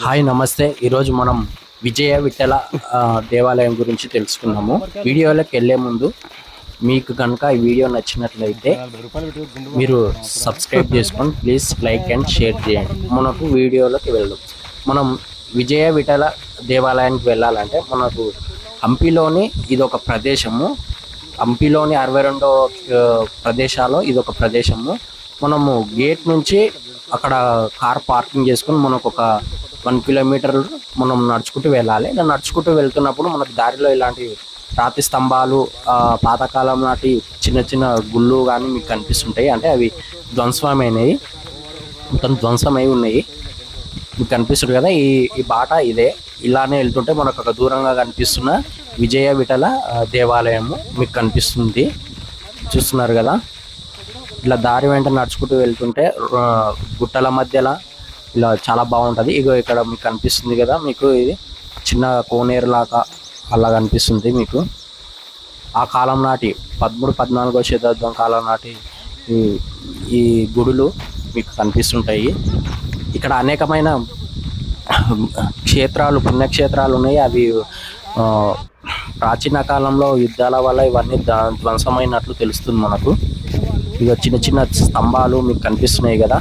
Hi నమస్తే. ఈరోజు మనం విజయ విఠల దేవాలయం గురించి తెలుసుకున్నాము వీడియోలోకి వెళ్ళే ముందు మీకు కనుక ఈ వీడియో నచ్చినట్లయితే మీరు సబ్స్క్రైబ్ చేసుకొని ప్లీజ్ లైక్ అండ్ షేర్ చేయండి. మనకు వీడియోలోకి వెళ్దాం. మనం విజయ విఠల దేవాలయానికి వెళ్ళాలంటే మనకు హంపిలోని ఇది ఒక ప్రదేశము. హంపిలోని అరవై రెండో ఆ, ప్రదేశాల్లో ఇది ఒక ప్రదేశము. మనము గేట్ నుంచి అక్కడ కార్ పార్కింగ్ చేసుకొని మనకు ఒక వన్ కిలోమీటర్ మనం నడుచుకుంటూ వెళ్ళాలి. ఇలా నడుచుకుంటూ వెళ్తున్నప్పుడు మనకు దారిలో ఇలాంటి రాతి స్తంభాలు పాతకాలం నాటి చిన్న చిన్న గుళ్ళు కానీ మీకు కనిపిస్తుంటాయి. అంటే అవి ధ్వంసమైనవి. మొత్తం ధ్వంసమై ఉన్నాయి. మీకు కనిపిస్తుంది కదా ఈ ఈ బాట ఇదే. ఇలానే వెళ్తుంటే మనకు ఒక దూరంగా కనిపిస్తున్న విజయ విఠల దేవాలయము మీకు కనిపిస్తుంది. చూస్తున్నారు కదా. ఇట్లా దారి వెంట నడుచుకుంటూ వెళ్తుంటే గుట్టల మధ్యలో ఇలా చాలా బాగుంటుంది. ఇగో ఇక్కడ మీకు కనిపిస్తుంది కదా మీకు ఇది చిన్న కోనేరు లాగా అలా కనిపిస్తుంది మీకు. ఆ కాలం నాటి పదమూడు పద్నాలుగో శతాబ్దం కాలం నాటి ఈ ఈ గుడులు మీకు కనిపిస్తుంటాయి. ఇక్కడ అనేకమైన క్షేత్రాలు పుణ్యక్షేత్రాలు ఉన్నాయి. అవి ప్రాచీన కాలంలో యుద్ధాల వల్ల ఇవన్నీ ధ్వంసమైనట్లు తెలుస్తుంది మనకు. ఇక చిన్న చిన్న స్తంభాలు మీకు కనిపిస్తున్నాయి కదా.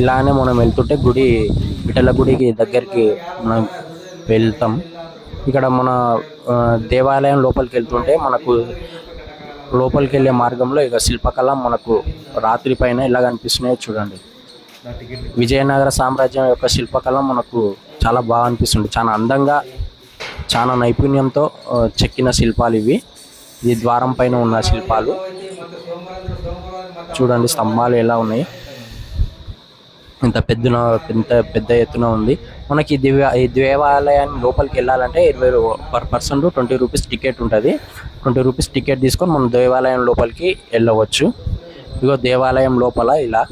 ఇలానే మనం వెళ్తుంటే గుడి విఠల గుడికి దగ్గరికి మనం వెళ్తాం. ఇక్కడ మన దేవాలయం లోపలికి వెళ్తుంటే మనకు లోపలికి వెళ్ళే మార్గంలో ఇక శిల్పకళ మనకు రాత్రి పైన ఇలా కనిపిస్తున్నాయో చూడండి. విజయనగర సామ్రాజ్యం యొక్క శిల్పకళ మనకు చాలా బాగా అనిపిస్తుంది. చాలా అందంగా చాలా నైపుణ్యంతో చెక్కిన శిల్పాలు ఇవి. ఈ ద్వారం పైన ఉన్న శిల్పాలు. చూడండి స్తంభాలు ఎలా ఉన్నాయి. ఇంత పెద్దన ఇంత పెద్ద ఎత్తున ఉంది. మనకి దివ్య ఈ దేవాలయాన్ని లోపలికి వెళ్ళాలంటే ఇరవై per person twenty rupees ticket ఉంటుంది. ట్వంటీ రూపీస్ టికెట్ తీసుకొని మనం దేవాలయం లోపలికి వెళ్ళవచ్చు. ఇగో దేవాలయం లోపల ఇలా.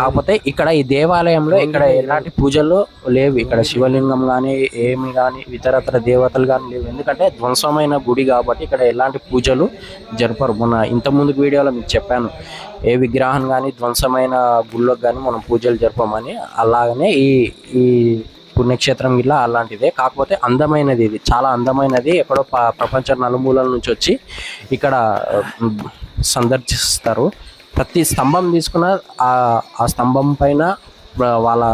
కాకపోతే ఇక్కడ ఈ దేవాలయంలో ఇక్కడ ఎలాంటి పూజలు లేవు. ఇక్కడ శివలింగం కానీ ఏమి కానీ ఇతరత్ర దేవతలు కానీ లేవు. ఎందుకంటే ధ్వంసమైన గుడి కాబట్టి ఇక్కడ ఎలాంటి పూజలు జరపరు. మొన్న ఇంత ముందుకు వీడియోలో మీకు చెప్పాను. ఏ విగ్రహం కానీ ధ్వంసమైన గుళ్ళకు కానీ మనం పూజలు జరపమని అలాగనే ఈ ఈ పుణ్యక్షేత్రం ఇలా అలాంటిదే. కాకపోతే అందమైనది ఇది. చాలా అందమైనది. ఎక్కడో ప్రపంచ నలుమూలల నుంచి వచ్చి ఇక్కడ సందర్శిస్తారు. ప్రతి స్తంభం తీసుకున్న ఆ ఆ స్తంభం పైన వాళ్ళ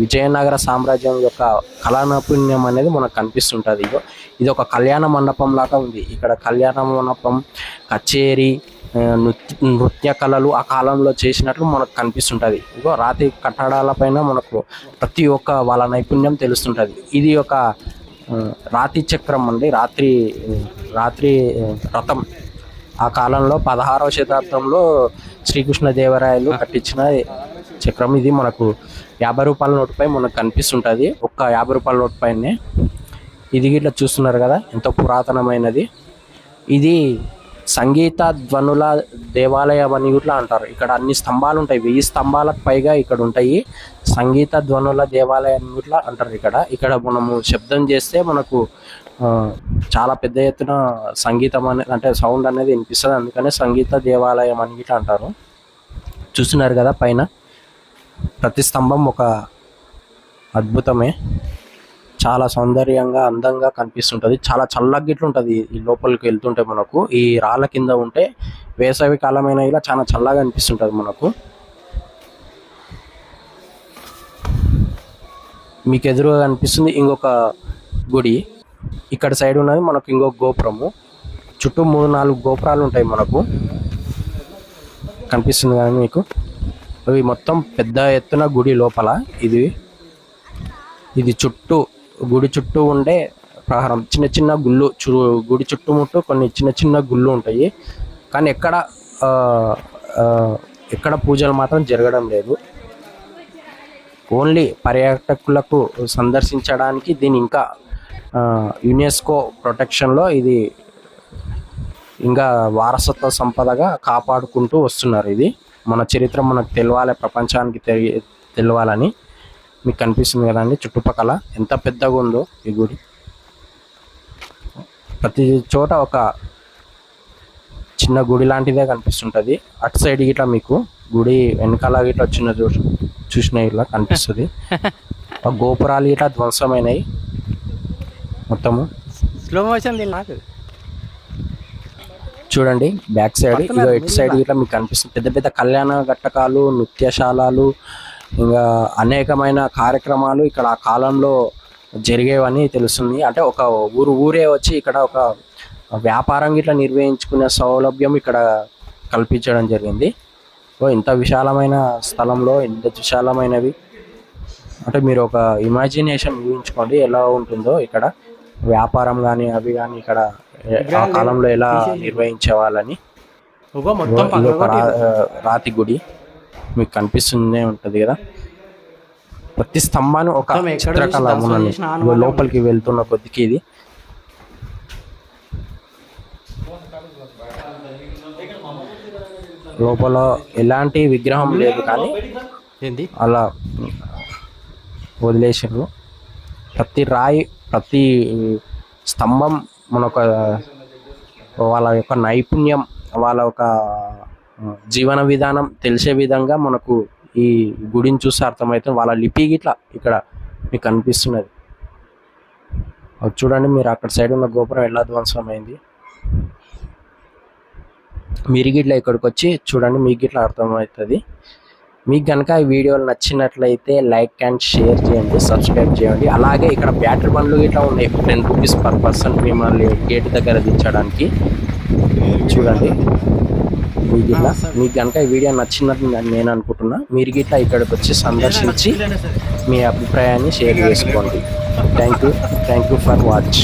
విజయనగర సామ్రాజ్యం యొక్క కళా నైపుణ్యం అనేది మనకు కనిపిస్తుంటుంది. ఇగో ఇది ఒక కళ్యాణ మండపం లాగా ఉంది. ఇక్కడ కళ్యాణ మండపం కచేరీ నృత్య నృత్య కళలు ఆ కాలంలో చేసినట్లు మనకు కనిపిస్తుంటుంది. ఇగో రాతి కట్టడాల పైన మనకు ప్రతి ఒక్క వాళ్ళ నైపుణ్యం తెలుస్తుంటుంది. ఇది ఒక రాతి చక్రం అండి. రాత్రి రాత్రి రథం. ఆ కాలంలో పదహారవ శతాబ్దంలో శ్రీకృష్ణదేవరాయలు కట్టించిన చక్రం ఇది మనకు యాభై రూపాయల నోటుపై మనకు కనిపిస్తుంటుంది. ఒక్క యాభై రూపాయల నోటు పైనే ఇది ఇట్లా చూస్తున్నారు కదా ఎంతో పురాతనమైనది. ఇది సంగీత ధ్వనుల దేవాలయం అని ఇట్లా అంటారు. ఇక్కడ అన్ని స్తంభాలు ఉంటాయి. వెయ్యి స్తంభాలకు పైగా ఇక్కడ ఉంటాయి. సంగీత ధ్వనుల దేవాలయం ఇట్లా అంటారు ఇక్కడ. ఇక్కడ మనము శబ్దం చేస్తే మనకు చాలా పెద్ద ఎత్తున సంగీతం అనేది అంటే సౌండ్ అనేది వినిపిస్తుంది. అందుకనే సంగీత దేవాలయం అని ఇట్లా అంటారు. చూస్తున్నారు కదా పైన. ప్రతి స్తంభం ఒక అద్భుతమే. చాలా సౌందర్యంగా అందంగా కనిపిస్తుంటుంది. చాలా చల్లగిట్లు ఉంటుంది ఈ లోపలికి వెళ్తుంటే మనకు. ఈ రాళ్ళ కింద ఉంటే వేసవి కాలమైన ఇలా చాలా చల్లగా అనిపిస్తుంటుంది మనకు. మీకు ఎదురుగా కనిపిస్తుంది ఇంకొక గుడి. ఇక్కడ సైడ్ ఉన్నది మనకు ఇంకొక గోపురము. చుట్టూ మూడు నాలుగు గోపురాలు ఉంటాయి మనకు. కనిపిస్తుంది కానీ మీకు? అవి మొత్తం పెద్ద ఎత్తున గుడి లోపల ఇది. ఇది చుట్టూ గుడి చుట్టూ ఉండే ప్రహారం. చిన్న చిన్న గుళ్ళు చు గుడి చుట్టుముట్టు కొన్ని చిన్న చిన్న గుళ్ళు ఉంటాయి. కానీ ఎక్కడ ఎక్కడ పూజలు మాత్రం జరగడం లేదు. ఓన్లీ పర్యాటకులకు సందర్శించడానికి దీని ఇంకా యునెస్కో ప్రొటెక్షన్లో ఇది ఇంకా వారసత్వ సంపదగా కాపాడుకుంటూ వస్తున్నారు ఇది. మన చరిత్ర మనకు తెలవాలి ప్రపంచానికి తెలియ తెలవాలని మీకు కనిపిస్తుంది కదండి చుట్టుపక్కల ఎంత పెద్దగా ఉందో ఈ గుడి. ప్రతి చోట ఒక చిన్న గుడి లాంటిదే కనిపిస్తుంటుంది. అటు సైడ్ ఇట్లా మీకు గుడి వెనకాల ఇట్లా చిన్న చూ చూసిన ఇట్లా కనిపిస్తుంది. ఆ గోపురాలు ఇట్లా ధ్వంసమైనవి మొత్తము? స్లో మోషన్ దీని నాకు. చూడండి బ్యాక్ సైడ్ ఇక ఇటు సైడ్ ఇట్లా మీకు కనిపిస్తుంది. పెద్ద పెద్ద కళ్యాణ ఘట్టకాలు నృత్యశాలలు ఇంకా అనేకమైన కార్యక్రమాలు ఇక్కడ ఆ కాలంలో జరిగేవని తెలుస్తుంది. అంటే ఒక ఊరు ఊరే వచ్చి ఇక్కడ ఒక వ్యాపారం ఇట్లా నిర్వహించుకునే సౌలభ్యం ఇక్కడ కల్పించడం జరిగింది. సో ఇంత విశాలమైన స్థలంలో ఇంత విశాలమైనవి. అంటే మీరు ఒక ఇమాజినేషన్ ఊహించుకోండి ఎలా ఉంటుందో ఇక్కడ. వ్యాపారం కానీ అవి కానీ ఇక్కడ ఆ కాలంలో ఎలా నిర్వహించే వాళ్ళని రాతి గుడి. మీకు కనిపిస్తూనే ఉంటది కదా? ప్రతి స్తంభాన్ని ఒక చిత్రకళ లోపలికి వెళ్తున్న కొద్దికి ఇది. లోపల ఎలాంటి విగ్రహం లేదు కానీ అలా వదిలేసారు ప్రతి రాయి ప్రతి స్తంభం మన ఒక వాళ్ళ యొక్క నైపుణ్యం వాళ్ళ ఒక జీవన విధానం తెలిసే విధంగా మనకు ఈ గుడిని చూస్తే అర్థమవుతుంది. వాళ్ళ లిపి గిట్లా ఇక్కడ మీకు కనిపిస్తున్నది అది చూడండి మీరు అక్కడ సైడ్ ఉన్న గోపురం ఎలా ధ్వంసమైంది. మీరు గిట్లా ఇక్కడికి వచ్చి చూడండి మీకు గిట్లా అర్థమవుతుంది. మీకు కనుక ఈ వీడియోలు నచ్చినట్లయితే లైక్ అండ్ షేర్ చేయండి సబ్స్క్రైబ్ చేయండి. అలాగే ఇక్కడ బ్యాటరీ బండ్లు ఇట్లా ఉన్నాయి. టెన్ రూపీస్ పర్ పర్సన్ మిమ్మల్ని గేట్ దగ్గర దించడానికి. చూడండి. మీకు ఇట్లా మీకు కనుక ఈ వీడియో నచ్చినట్టు నేను అనుకుంటున్నా. మీరు గిట్లా ఇక్కడికి వచ్చి సందర్శించి మీ అభిప్రాయాన్ని షేర్ చేసుకోండి. Thank you thank you for watch